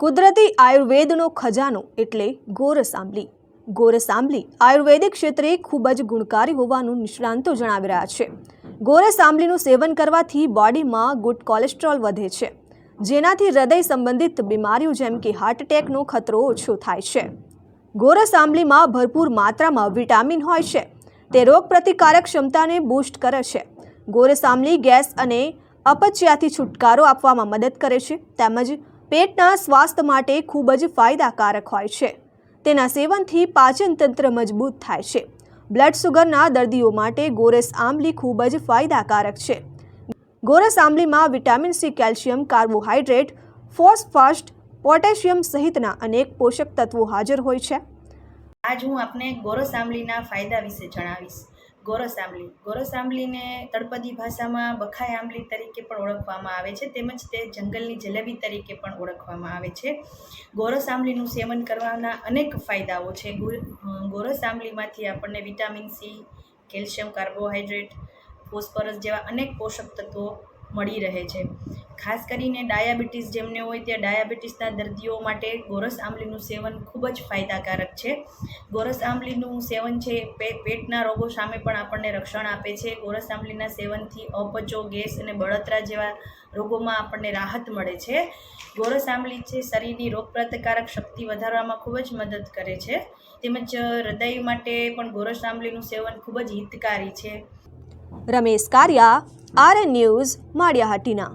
કુદરતી આયુર્વેદનો ખજાનો એટલે ગોરસ આંબલી ગોરસ આંબલી આયુર્વેદિક ક્ષેત્રે ખૂબ જ ગુણકારી હોવાનું નિષ્ણાંતો જણાવી રહ્યા છે. ગોરસ આંબલીનું સેવન કરવાથી બોડીમાં ગુડ કોલેસ્ટ્રોલ વધે છે, જેનાથી હૃદય સંબંધિત બીમારીઓ જેમ કે હાર્ટ એટેકનો ખતરો ઓછો થાય છે. ગોરસ આંબલીમાં ભરપૂર માત્રામાં વિટામિન હોય છે, તે રોગ પ્રતિકારક ક્ષમતાને બૂસ્ટ કરે છે. ગોરસ આંબલી ગેસ અને અપચ્યાથી છુટકારો આપવામાં મદદ કરે છે, તેમજ પેટના સ્વાસ્થ્ય માટે ખૂબ જ ફાયદાકારક હોય છે. તેના સેવનથી પાચન તંત્ર મજબૂત થાય છે. બ્લડ સુગરના દર્દીઓ માટે ગોરસ આંબલી ખૂબ જ ફાયદાકારક છે. ગોરસ આંબલીમાં vitamin C, calcium carbohydrate phosphorus potassium સહિતના અનેક પોષક તત્વો હાજર હોય છે. આજ હું આપને ગોરસ આંબલીના ફાયદા વિશે જણાવીશ. ગોરસ આંબલી. ગોરસ આંબલીને તળપદી ભાષામાં બખાઈ આંબલી તરીકે પણ ઓળખવામાં આવે છે. તેમજ તે જંગલની જલેબી તરીકે પણ ઓળખવામાં આવે છે. ગોરસ આંબલીનું સેવન કરવાના અનેક ફાયદાઓ છે. ગોર- ગોરસ આંબલીમાંથી આપણને vitamin C, calcium, carbohydrate, phosphorus જેવા અનેક પોષક તત્વો મળી રહે છે. ખાસ કરીને ડાયાબિટીસ જેમને હોય તે ડાયાબિટીસના દર્દીઓ માટે ગોરસ આંબલીનું સેવન ખૂબ જ ફાયદાકારક છે. ગોરસ આંબલીનું સેવન છે પેટના રોગો સામે પણ આપણને રક્ષણ આપે છે. ગોરસ આંબલીના સેવનથી અપચો, ગેસ અને બળતરા જેવા રોગોમાં આપણને રાહત મળે છે. ગોરસ આંબલી છે શરીરની રોગપ્રતિકારક શક્તિ વધારવામાં ખૂબ જ મદદ કરે છે. તેમજ હૃદય માટે પણ ગોરસ આંબલીનું સેવન ખૂબ જ હિતકારી છે. Ramesh Kariya RN news Maliyahatina.